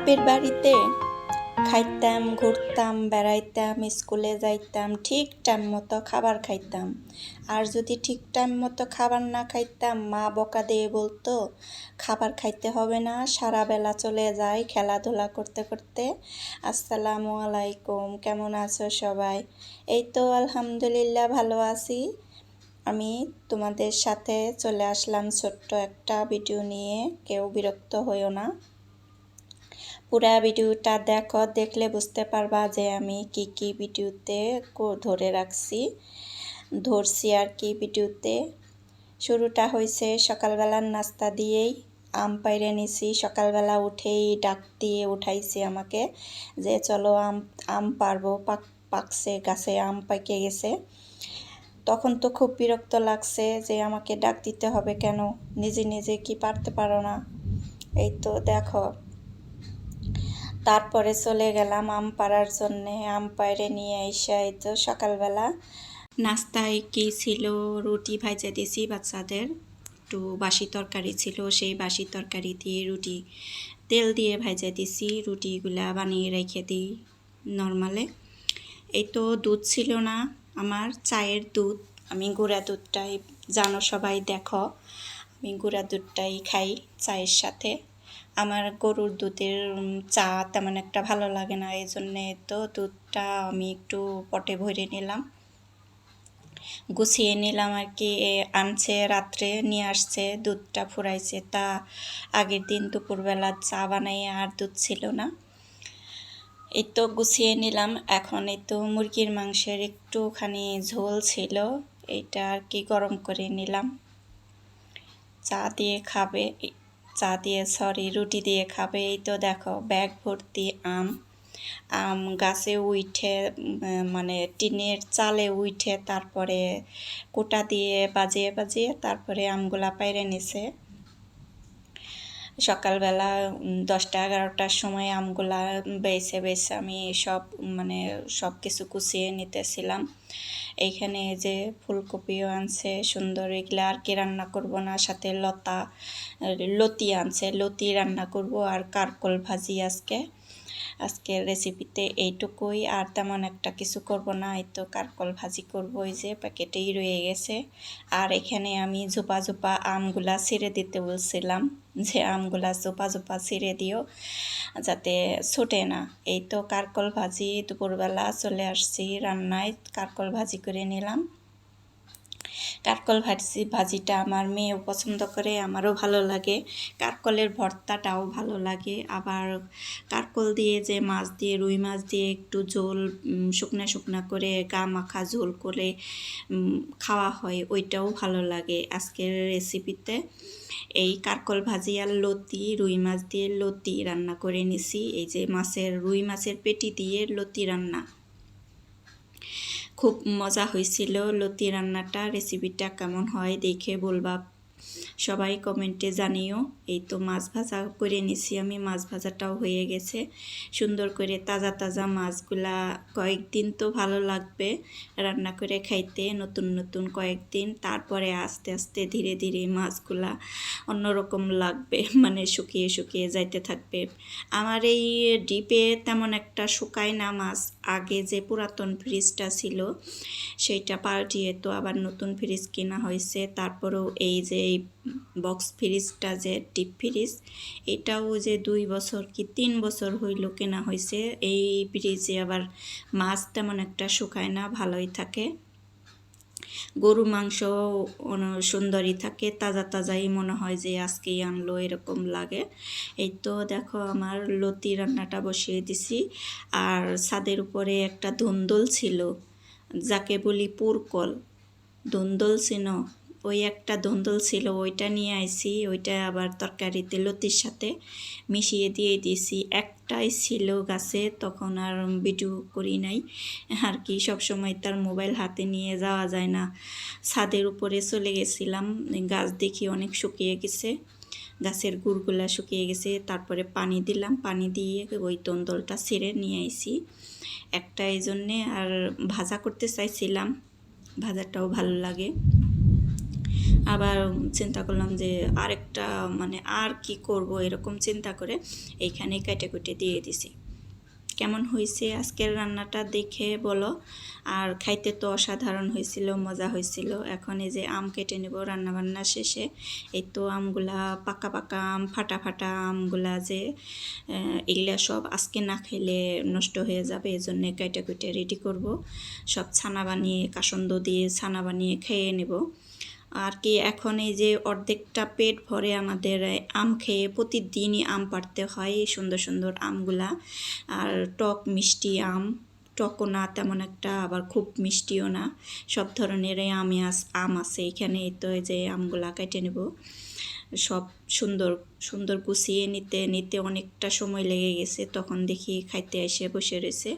বাপের বাড়িতে। খাইতাম, ঘুরতাম, বেড়াইতাম, স্কুলে যাইতাম, ঠিক টাইম মতো খাবার খাইতাম। আর যদি ঠিক টাইম মতো খাবার না খাইতাম, মা বকা দিয়ে বলতো, খাবার খাইতে হবে না, সারা বেলা চলে যায় খেলাধুলা করতে করতে। আসসালামু আলাইকুম, কেমন আছো সবাই? এই তো আলহামদুলিল্লাহ, ভালো আছি। আমি তোমাদের সাথে চলে আসলাম ছোট্ট একটা ভিডিও নিয়ে, কেউ বিরক্ত হইও না। পুরা ভিডিওটা দেখো, দেখলে বুঝতে পারবা যে আমি কি কি ভিডিওতে ধরে রাখছি। ধরছি আর কি ভিডিওতে। শুরুটা হয়েছে সকালবেলার নাস্তা দিয়েই, আম পাইরে নিছি। সকালবেলা উঠেই ডাক দিয়ে উঠাইছি আমাকে যে, চলো আম আম পারব, পাক, পাকছে, গাছে আম পাইকে গেছে। তখন তো খুব বিরক্ত লাগছে যে, আমাকে ডাক দিতে হবে কেন? নিজে নিজে কি পারতে পারো না? এই তো দেখো। তারপরে চলে গেলাম আম পাড়ার জন্যে। আম পাড়ে নিয়ে এসে তো সকালবেলা। নাস্তায় কি ছিল? রুটি ভাজা দিয়েছি বাচ্চাদের। একটু বাসি তরকারি ছিল, সেই বাসি তরকারি দিয়ে রুটি, তেল দিয়ে ভাজা দিছি। রুটিগুলা বানিয়ে রেখে দিই নর্মালে। এই তো দুধ ছিল না, আমার চায়ের দুধ। আমি গুঁড়া দুধটাই, জানো সবাই দেখো, আমি গুঁড়া দুধটাই খাই চায়ের সাথে। আমার গরুর দুধের চা তেমন একটা ভালো লাগে না, এই জন্যে তো দুধটা আমি একটু পটে ভরে নিলাম। গুছিয়ে নিলাম আর কি আনছে, রাত্রে নিয়ে আসছে, দুধটা ফুরাইছে। তা আগের দিন দুপুরবেলা চা বানাই আর দুধ ছিল না। এই তো গুছিয়ে নিলাম, এখন এই তো মুরগির মাংসের একটুখানি ঝোল ছিল এটা আর কি গরম করে নিলাম। চা দিয়ে খাবে চা দিয়ে সরি রুটি দিয়ে খাবে। এই তো দেখো, ব্যাগ ভর্তি আম। আম গাছে উঠে মানে টিনের চালে উঠে তারপরে কোটা দিয়ে বাজিয়ে বাজিয়ে তারপরে আমগুলা পাইরে নিছে। সকালবেলা দশটা, এগারোটার সময় আমগুলা বেছে বেছে আমি সব মানে সব কিছু কুচিয়ে নিতেছিলাম। এইখানে যে ফুলকপিও আনছে, সুন্দর এগুলো, আর কি রান্না করব না, সাথে লতা, লতি আনছে, লতি রান্না করব, আর কারকল ভাজি আজকে। আজকের রেসিপিতে এইটুকুই। আর তেমন একটা কিছু করব না, এই তো কারকল ভাজি করব, এই যে প্যাকেটেই রয়ে গেছে। আর এখানে আমি ঝোপা ঝোপা আমগুলা ছিঁড়ে দিতে বলছিলাম যে আমগুলা ঝোপা ঝোপা ছিঁড়ে দিও যাতে ছোটে না। এই তো কারকল ভাজি, দুপুরবেলা চলে আসছি রান্নায়, কারকল ভাজি করে নিলাম। কারকল ভাজি, ভাজিটা আমার মেয়েও পছন্দ করে, আমারও ভালো লাগে। কারকলের ভর্তাটাও ভালো লাগে। আবার কারকল দিয়ে যে মাছ দিয়ে, রুই মাছ দিয়ে একটু ঝোল শুকনা শুকনা করে, গা মাখা ঝোল করে খাওয়া হয়, ওইটাও ভালো লাগে আজকের রেসিপিতে এই কারকল ভাজি আর লতি, রুই মাছ দিয়ে লতি রান্না করে নিছি। এই যে মাছের, রুই মাছের পেটি দিয়ে লতি রান্না। খুব মজা হয়েছিল লতি রান্নাটা রেসিপিটা কেমন হয় দেখে বলবা। সবাই কমেন্টে জানিও। এই তো মাছ ভাজা করে নিছি আমি, মাছ ভাজাটাও হয়ে গেছে। সুন্দর করে তাজা তাজা মাছগুলা কয়েকদিন তো ভালো লাগবে রান্না করে খাইতে, নতুন নতুন কয়েকদিন। তারপরে আস্তে আস্তে ধীরে ধীরে মাছগুলা অন্যরকম লাগবে মানে শুকিয়ে শুকিয়ে যাইতে থাকবে। আমার এই ডিপে তেমন একটা শুকায় না মাছ। আগে যে পুরাতন ফ্রিজটা ছিল, সেইটা পাল্টিয়ে তো আবার নতুন ফ্রিজ কেনা হয়েছে। তারপরেও এই যে এই বক্স ফ্রিজটা যে ডিপ ফ্রিজ, এটাও যে দুই বছর কি তিন বছর হইল কেনা হয়েছে এই ফ্রিজে আবার মাছ তেমন একটা শুকায় না, ভালোই থাকে। গরু মাংস সুন্দরই থাকে, তাজা তাজাই মনে হয় যে আজকেই আনলো, এরকম লাগে। এই তো দেখো আমার লতি রান্নাটা বসিয়ে দিছি। আর ছাদের উপরে একটা ধুন্দল ছিল, যাকে বলি পুরকল। ধুন্দল ছিল ওই একটা ধন্দল ছিল, ওইটা নিয়ে আইছি, ওইটা আবার তরকারিতে লতির সাথে মিশিয়ে দিয়ে দিয়েছি। একটাই ছিল গাছে, তখন আর ভিডিও করি নাই। আর কি, সবসময় তার মোবাইল হাতে নিয়ে যাওয়া যায় না। ছাদের উপরে চলে গেছিলাম, গাছ দেখি অনেক শুকিয়ে গেছে, গাছের গুড়গুলা শুকিয়ে গেছে। তারপরে পানি দিলাম, পানি দিয়ে ওই দন্দলটা ছেড়ে নিয়ে আইছি। একটা এই জন্যে আর ভাজা করতে চাইছিলাম, ভাজাটাও ভালো লাগে। আবার চিন্তা করলাম যে আরেকটা মানে আর কি করব এরকম চিন্তা করে এইখানে কেটে দিয়ে দিছি। কেমন হয়েছে আজকের রান্নাটা দেখে বলো। আর খাইতে তো অসাধারণ হয়েছিল মজা হয়েছিল এখন এই যে আম কেটে নেব রান্নাবান্না শেষে। এই তো আমগুলা পাকা পাকা আম, ফাটা ফাটা আমগুলা যে এগুলা সব আজকে না খেলে নষ্ট হয়ে যাবে এই জন্যে কুটে রেডি করব। সব ছানা বানিয়ে, কাসন্দ দিয়ে ছানা বানিয়ে খেয়ে নেব। আর কি এখন এই যে অর্ধেকটা পেট ভরে আমাদের আম খেয়ে প্রতিদিনই আম পাড়তে হয় এই সুন্দর সুন্দর আমগুলা। আর টক মিষ্টি আম, টকও না, তেমন একটা আবার খুব মিষ্টিও না। সব ধরনের আমি আম আছে এখানে তো এই যে আমগুলা কেটে নেব। সব সুন্দর সুন্দর গুছিয়ে নিতে নিতে অনেকটা সময় লেগে গেছে। তখন দেখি খাইতে এসে বসে রয়েছে।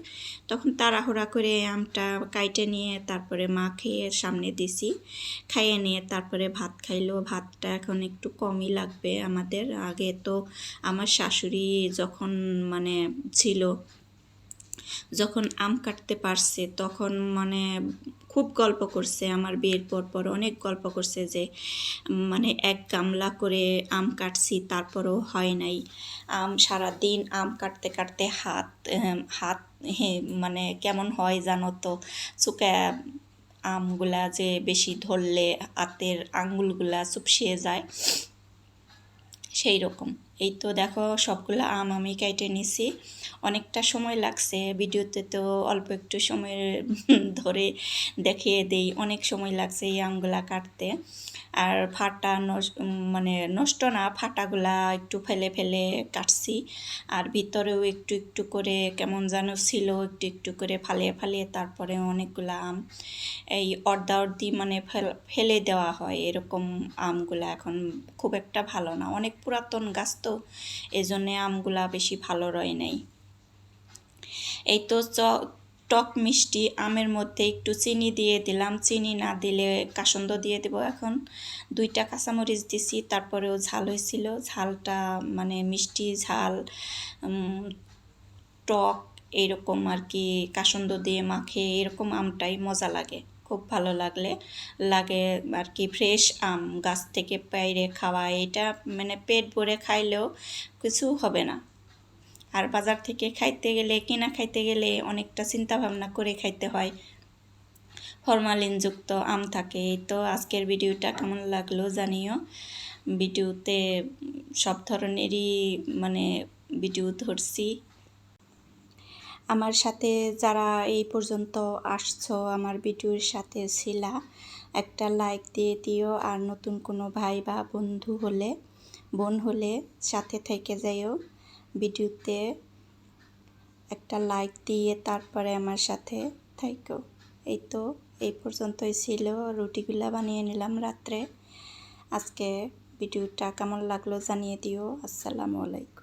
তখন তাড়াহুড়া করে আমটা কাইটে নিয়ে তারপরে মা খেয়ে সামনে দিছি। খাইয়ে নিয়ে তারপরে ভাত খাইলো। ভাতটা এখন একটু কমই লাগবে আমাদের। আগে তো আমার শাশুড়ি যখন মানে ছিল যখন আম কাটতে পারছে, তখন মানে খুব গল্প করছে আমার বিয়ের পর পর, অনেক গল্প করছে যে মানে এক গামলা করে আম কাটছি, তারপরও হয় নাই। আম সারা দিন আম কাটতে কাটতে হাত হাত মানে কেমন হয় জানো তো? চুকা আমগুলা যে বেশি ধরলে হাতের আঙ্গুলগুলা চুপসিয়ে যায় সেই রকম এই তো দেখো সবগুলো আম আমি কেটে নিছি। অনেকটা সময় লাগছে, ভিডিওতে তো অল্প একটু সময় ধরে দেখিয়ে দেই, অনেক সময় লাগছে এই আমগুলা কাটতে। আর ফাটা মানে নষ্ট না, ফাটাগুলা একটু ফেলে ফেলে কাটছি। আর ভিতরেও একটু একটু করে কেমন যেন ছিল, একটু একটু করে ফালিয়ে ফালিয়ে তারপরে অনেকগুলা আম। এই অর্ধা অর্ধি মানে ফেলে দেওয়া হয়, এরকম আমগুলা এখন খুব একটা ভালো না। অনেক পুরাতন গাছ তো এই জন্যে আমগুলা বেশি ভালো রয় নাই। এই তো টক মিষ্টি, আমের মধ্যে একটু চিনি দিয়ে দিলাম। চিনি না দিলে কাসন্দ দিয়ে দেবো এখন। দুইটা কাঁচামরিচ দিছি, তারপরেও ঝাল হয়েছিল। ঝালটা মানে মিষ্টি ঝাল টক এরকম আর কি কাসন্দ দিয়ে মাখে, এরকম আমটাই মজা লাগে। খুব ভালো লাগলে। লাগে আর কি ফ্রেশ আম গাছ থেকে পাইরে খাওয়া, এটা মানে পেট ভরে খাইলেও কিছু হবে না। আর বাজার থেকে খাইতে গেলে, কিনা খাইতে গেলে অনেকটা চিন্তা ভাবনা করে খাইতে হয়। ফরমালিনযুক্ত আম থাকে, এই তো আজকের ভিডিওটা কেমন লাগল জানিও। ভিডিওতে সব ধরনেরই মানে ভিডিও ধরছি। আমার সাথে যারা এই পর্যন্ত আসছো, আমার ভিডিওর সাথে ছিলা, একটা লাইক দিয়ে দিও। আর নতুন কোনো ভাই বা বন্ধু হলে, বোন হলে সাথে থেকে যাইও ভিডিওতে। একটা লাইক দিয়ে তারপরে আমার সাথে থাইকো। এই তো, এই পর্যন্তই ছিল। রুটিগুলা বানিয়ে নিলাম রাত্রে। আজকে ভিডিওটা কেমন লাগল জানিয়ে দিও। আসসালামু আলাইকুম।